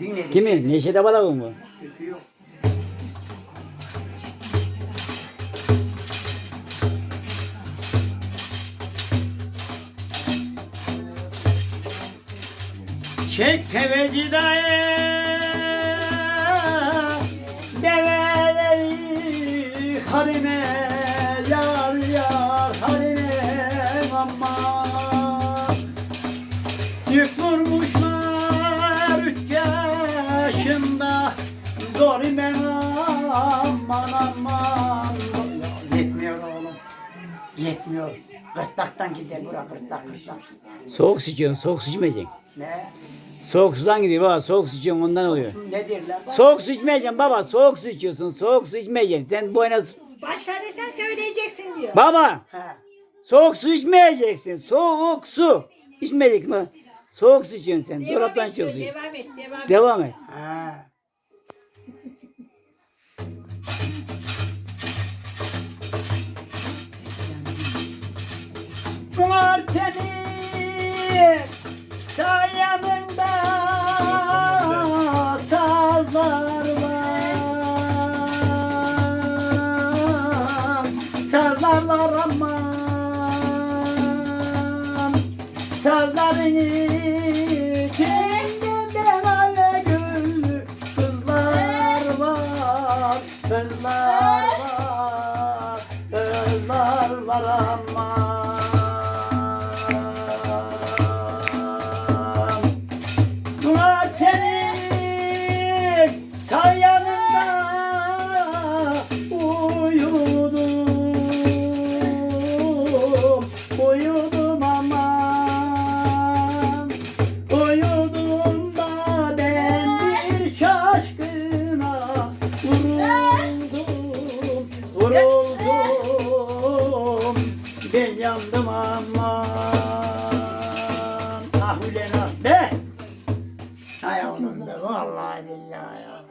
dinledik. Kimi? Neşet Abalak'ın mı? Yok. Çek teveci daye Develeri harime Yar yar harime Aman Yük üç yaşında Zorime aman aman Yetmiyor oğlum Yetmiyor Gırtlaktan gider bura gırtlak gırtlak Soğuk sıçıyorsun, soğuk su içmeyeceksin. Ne? Soğuk sudan gidiyor baba, soğuk su içiyorsun ondan oluyor. Ne derler? bak? Soğuk su içmeyeceksin baba, soğuk su içiyorsun, soğuk su içmeyeceksin. Sen bu oyuna... Başla desen söyleyeceksin diyor. Baba, Ha. soğuk su içmeyeceksin, soğuk su. İçmeyecek mi? Soğuk su içiyorsun sen, Devam dolaptan et devam et, devam et. Devam et. Ha. Var senin sayanında sazlar var Sazlar Sazların içinde lale gül. Kızlar var, kızlar var Kızlar var aman yandım aman. Ah ulan ah be Hay oğlum be vallahi billahi ya